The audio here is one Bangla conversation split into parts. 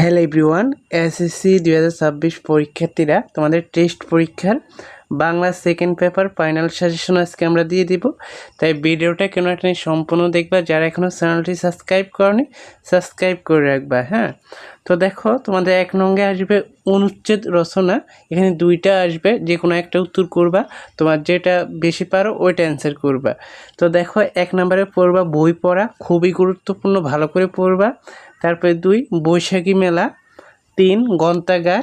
হ্যালো এভরিওয়ান এসএসসি দুই হাজার ছাব্বিশ পরীক্ষার্থীরা, তোমাদের টেস্ট পরীক্ষার Bangla second paper final suggestion আজকে আমরা দিয়ে দিব। তাই ভিডিওটা কেন একটা সম্পূর্ণ দেখবা, যারা এখনও চ্যানেলটি সাবস্ক্রাইব করনি সাবস্ক্রাইব করে রাখবা হ্যাঁ? তো দেখো, তোমাদের এক নঙ্গে আসবে অনুচ্ছেদ রচনা, এখানে দুইটা আসবে যে কোনো একটা উত্তর করবা, তোমার যেটা বেশি পারো ওইটা অ্যান্সার করবা। তো দেখো, এক নম্বরে পড়বা বই পড়া, খুবই গুরুত্বপূর্ণ, ভালো করে পড়বা। তারপরে দুই, বৈশাখী মেলা। তিন গ্রন্থাগার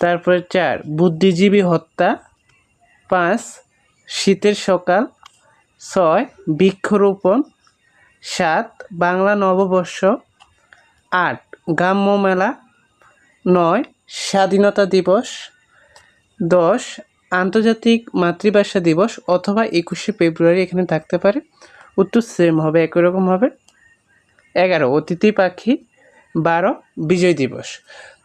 তারপরে চার, বুদ্ধিজীবী হত্যা। পাঁচ, শীতের সকাল। ছয়, বৃক্ষরোপণ। সাত, বাংলা নববর্ষ। আট, গ্রাম্য মেলা। নয়, স্বাধীনতা দিবস। দশ, আন্তর্জাতিক মাতৃভাষা দিবস অথবা একুশে ফেব্রুয়ারি এখানে থাকতে পারে। উত্তর সেম হবে, একই রকম হবে। এগারো, অতিথি পাখি বারো, বিজয় দিবস।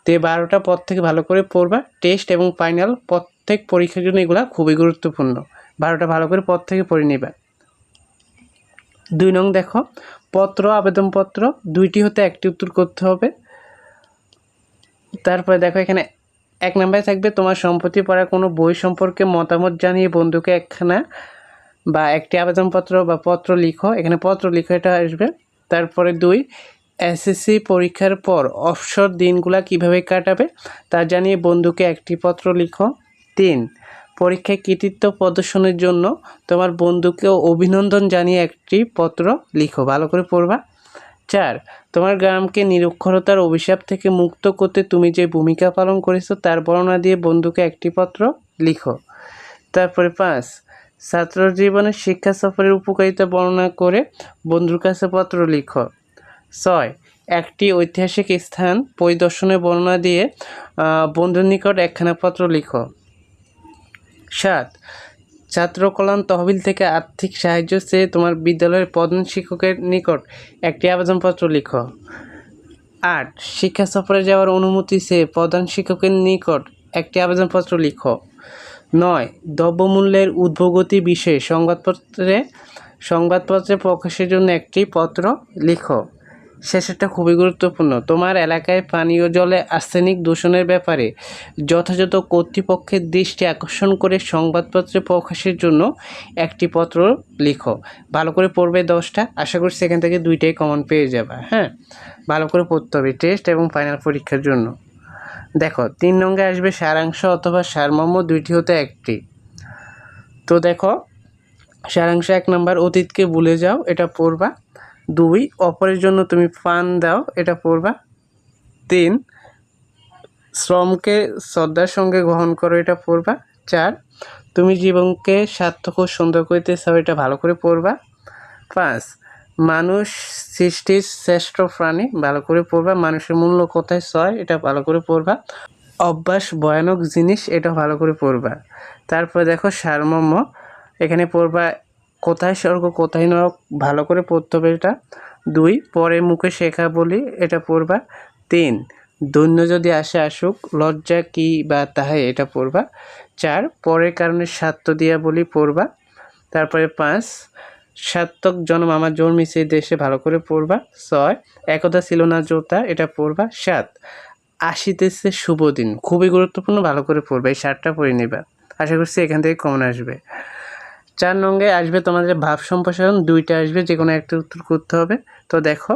তো এই বারোটা পদ থেকে ভালো করে পড়বা। টেস্ট এবং ফাইনাল প্রত্যেক পরীক্ষার জন্য এগুলো খুবই গুরুত্বপূর্ণ। বারোটা ভালো করে পদ থেকে পড়ে নিবা। দুই নং দেখো, পত্র, আবেদনপত্র, দুইটি হতে একটি উত্তর করতে হবে। তারপরে দেখো এখানে এক নম্বরে থাকবে, তোমার সম্পত্তি পড়া কোনো বই সম্পর্কে মতামত জানিয়ে বন্ধুকে একখানা বা একটি আবেদনপত্র বা পত্র লিখো। এখানে পত্র লিখো, এটা আসবে। তারপরে দুই, এসএসসি পরীক্ষার পর অবসর দিনগুলা কীভাবে কাটাবে তা জানিয়ে বন্ধুকে একটি পত্র লিখো। তিন, পরীক্ষায় কৃতিত্ব প্রদর্শনের জন্য তোমার বন্ধুকে অভিনন্দন জানিয়ে একটি পত্র লিখো। ভালো করে পড়বা। চার, তোমার গ্রামকে নিরক্ষরতার অভিশাপ থেকে মুক্ত করতে তুমি যে ভূমিকা পালন করেছ তার বর্ণনা দিয়ে বন্ধুকে একটি পত্র লিখো। তারপরে পাঁচ ছাত্র জীবনে শিক্ষা সফরের উপকারিতা বর্ণনা করে বন্ধুর কাছে পত্র লিখো। ছয়, একটি ঐতিহাসিক স্থান পরিদর্শনের বর্ণনা দিয়ে বন্ধুর নিকট একখানা পত্র লিখো। সাত, ছাত্র কল্যাণ তহবিল থেকে আর্থিক সাহায্য চেয়ে তোমার বিদ্যালয়ের প্রধান শিক্ষকের নিকট একটি আবেদনপত্র লিখো। আট, শিক্ষা সফরে যাওয়ার অনুমতি চেয়ে প্রধান শিক্ষকের নিকট একটি আবেদনপত্র লিখো। নয়, দ্রব্যমূল্যের ঊর্ধ্বগতি বিষয়ে সংবাদপত্রে সংবাদপত্রে প্রকাশের জন্য একটি পত্র লিখো। শেষেরটা খুবই গুরুত্বপূর্ণ। তোমার এলাকায় পানীয় জলে আর্সেনিক দূষণের ব্যাপারে যথাযথ কর্তৃপক্ষের দৃষ্টি আকর্ষণ করে সংবাদপত্রে প্রকাশের জন্য একটি পত্র লিখো। ভালো করে পড়বে দশটা। আশা করছি সেখান থেকে দুইটাই কমন পেয়ে যাবে। হ্যাঁ? ভালো করে পড়তে হবে। টেস্ট এবং ফাইনাল পরীক্ষার জন্য। দেখো, তিন নঙ্গে আসবে সারাংশ অথবা সারমর্ম, দুইটি হতে একটি। তো দেখো, সারাংশ এক নম্বর, অতীতকে ভুলে যাও, এটা পড়বা। দুই, অপরের জন্য তুমি পান দাও, এটা পড়বা। তিন, শ্রমকে শ্রদ্ধার সঙ্গে গ্রহণ করো, এটা পড়বা। চার, তুমি জীবনকে সার্থক ও সুন্দর করতে চাও, এটা ভালো করে পড়বা। পাঁচ মানুষ সৃষ্টির শ্রেষ্ঠ প্রাণী, ভালো করে পড়বা। মানুষের মূল্য কোথায়? ছয়, এটা ভালো করে পড়বা। অভ্যাস ভয়ানক জিনিস, এটা ভালো করে পড়বা। তারপরে দেখো সারমর্ম, এখানে পড়বা কোথায় স্বর্গ, কোথায় নরক, ভালো করে পড়তে হবে এটা। দুই পরে মুখে শেখা বলি, এটা পড়বা। তিন দৈন্য যদি আসে আসুক, লজ্জা কি বা তাহাই এটা পড়বা। চার, পরের কারণে স্বার্থ দিয়া বলি, পড়বা। তারপরে পাঁচ সার্থক জন্ম আমার জন্মিছে দেশে ভালো করে পড়বা। ছয়, একদা ছিল না জোতা, এটা পড়বা। সাত, আসিতেছে শুভ দিন, খুবই গুরুত্বপূর্ণ, ভালো করে পড়বে, এই সাতটা পড়ে নিবা। আশা করছি এখান থেকে কমন আসবে। চার নঙ্গে আসবে তোমাদের ভাব সম্প্রসারণ, দুইটা আসবে যে কোনো একটা উত্তর করতে হবে। তো দেখো,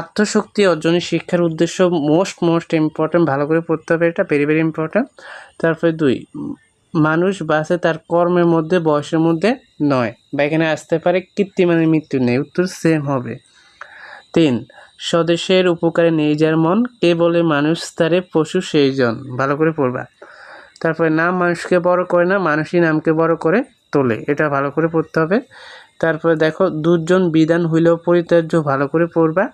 আত্মশক্তি অর্জনের শিক্ষার উদ্দেশ্য মোস্ট মোস্ট ইম্পর্ট্যান্ট ভালো করে পড়তে হবে, এটা ভেরি ভেরি ইম্পর্ট্যান্ট তারপরে দুই মানুষ বাসে তার কর্মের মধ্যে, বয়সের মধ্যে নয়। বা এখানে আসতে পারে কৃত্রিমানের মৃত্যু নেই। উত্তর সেম হবে। তিন, স্বদেশের উপকারে নেই যার মন, কে বলে মানুষ তারে পশু সেই জন। ভালো করে পড়বা। তারপরে নাম মানুষকে বড় করে না, মানুষই নামকে বড় করে তোলে। এটা ভালো করে পড়তে হবে। তারপরে দেখো দুজন বিধান হইলেও পরিত্যাজ্য, ভালো করে পড়বা।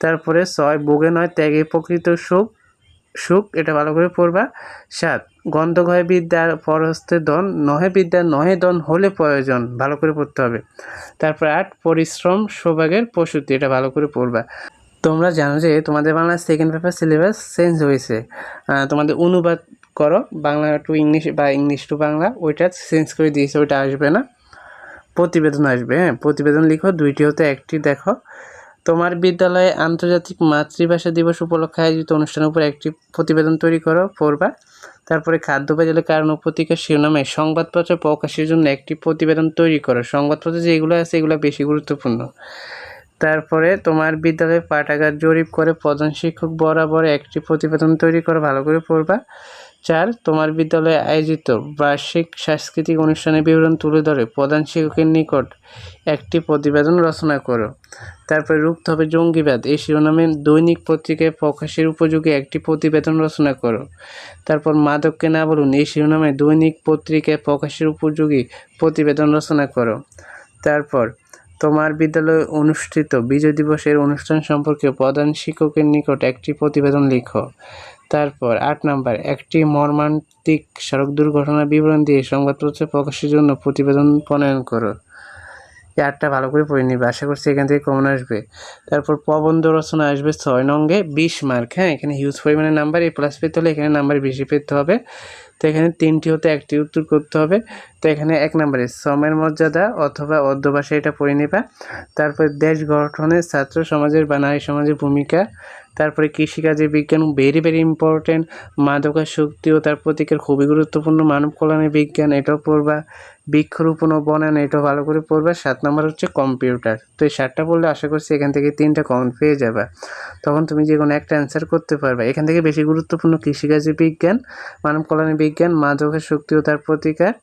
তারপরে ছয়, ভোগে নয়, ত্যাগে প্রকৃত সুখ সুখ, এটা ভালো করে পড়বা। সাত গন্ধঘয় বিদ্যার পরহস্তে দন নহে বিদ্যা নহে দন হলে প্রয়োজন, ভালো করে পড়তে হবে। তারপর আট, পরিশ্রম সৌভাগের প্রসূতি, এটা ভালো করে পড়বা। তোমরা জানো যে তোমাদের Bangla second paper syllabus change হয়েছে। তোমাদের অনুবাদ করো, বাংলা টু ইংলিশ বা ইংলিশ টু বাংলা, ওইটা চেঞ্জ করে দিয়েছে, ওইটা আসবে না। প্রতিবেদন আসবে হ্যাঁ প্রতিবেদন লিখো, দুইটি হতে একটি দেখো। তোমার বিদ্যালয়ে আন্তর্জাতিক মাতৃভাষা দিবস উপলক্ষে আয়োজিত অনুষ্ঠানের উপর একটি প্রতিবেদন তৈরি করো, পড়বা। তারপরে খাদ্য কারণ প্রতিকার শিরোনামে সংবাদপত্র প্রকাশের জন্য একটি প্রতিবেদন তৈরি করো। সংবাদপত্র যেগুলো আছে, এগুলো বেশি গুরুত্বপূর্ণ। তারপরে তোমার বিদ্যালয়ে পাঠাগার জরিপ করে প্রধান শিক্ষক বরাবর একটি প্রতিবেদন তৈরি করে, ভালো করে পড়বা। চার, তোমার বিদ্যালয়ে আয়োজিত বার্ষিক সাংস্কৃতিক অনুষ্ঠানের বিবরণ তুলে ধরে প্রধান শিক্ষকের নিকট একটি প্রতিবেদন রচনা করো। তারপরে রুখতে হবে জঙ্গিবাদ। এই শিরোনামে দৈনিক পত্রিকায় প্রকাশের উপযোগী একটি প্রতিবেদন রচনা করো। তারপর মাদককে না বলুন, এই শিরোনামে দৈনিক পত্রিকায় প্রকাশের উপযোগী প্রতিবেদন রচনা করো। তারপর, তোমার বিদ্যালয়ে অনুষ্ঠিত বিজয় দিবসের অনুষ্ঠান সম্পর্কে প্রধান শিক্ষকের নিকট একটি প্রতিবেদন লিখো। তারপর আট নাম্বার, একটি মর্মান্তিক সড়ক দুর্ঘটনার বিবরণ দিয়ে সংবাদপত্রে প্রকাশের জন্য প্রতিবেদন প্রণয়ন করো। এই আটটা ভালো করে পড়ে নিবে, আশা করছি এখান থেকে কমন আসবে। তারপর প্রবন্ধ রচনা আসবে ছয় নঙ্গে বিশ মার্ক হ্যাঁ এখানে হিউজ পরিমাণে নাম্বার এ প্লাস পেতে হলে এখানে নাম্বার বেশি পেতে হবে। তো এখানে তিনটি হতে একটি উত্তর করতে হবে। তো এখানে এক নম্বরে, শ্রমের মর্যাদা অথবা অর্ধ ভাষা এটা পড়ে নেবা। তারপর দেশ গঠনে ছাত্র সমাজের বা নারী সমাজের ভূমিকা তারপরে কৃষিকাজে বিজ্ঞান ভেরি ভেরি ইম্পর্টেন্ট মাদকাসক্তি ও তার প্রতীকের খুবই গুরুত্বপূর্ণ মানব কল্যাণের বিজ্ঞান, এটাও পড়বা, বৃক্ষরোপণ ও বনায়ন, এটাও ভালো করে পড়বা, সাত নম্বর হচ্ছে কম্পিউটার তো এই সাতটা পড়লে আশা করছি এখান থেকে তিনটা কমন পেয়ে যাবে। তখন তুমি যে কোনো একটা অ্যান্সার করতে পারবে। এখান থেকে বেশি গুরুত্বপূর্ণ কৃষিকাজে বিজ্ঞান মানব কল্যাণের বিজ্ঞান মাদকের শক্তি ও তার প্রতিকার,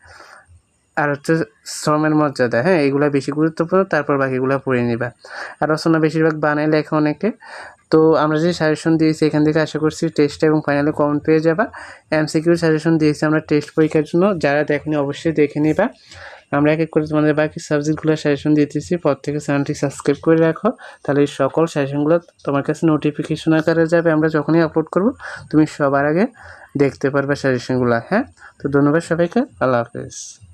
আর হচ্ছে শ্রমের মর্যাদা। হ্যাঁ এগুলো বেশি গুরুত্বপূর্ণ, তারপর বাকিগুলো পড়ে নিবা। আর রচনা বেশিরভাগ বানায় লেখা অনেকে। তো আমরা যে সাজেশন দিয়েছি, এখান থেকে আশা করছি টেস্ট এবং ফাইনালে কমন পেয়ে যাবা। এমসিকিউর সাজেশন দিয়েছি আমরা টেস্ট পরীক্ষার জন্য, যারা দেখেনি অবশ্যই দেখে নিবা। আমরা এক এক করে তোমাদের বাকি সাবজেক্টগুলোর সাজেশন দিতেছি পর থেকে চ্যানেলটি সাবস্ক্রাইব করে রাখো, তাহলে এই সকল সাজেশনগুলো তোমার কাছে নোটিফিকেশন আকারে যাবে। আমরা যখনই আপলোড করব, তুমি সবার আগে দেখতে পারবে সাজেশনগুলো হ্যাঁ? তো ধন্যবাদ সবাইকে, আল্লাহ হাফেজ।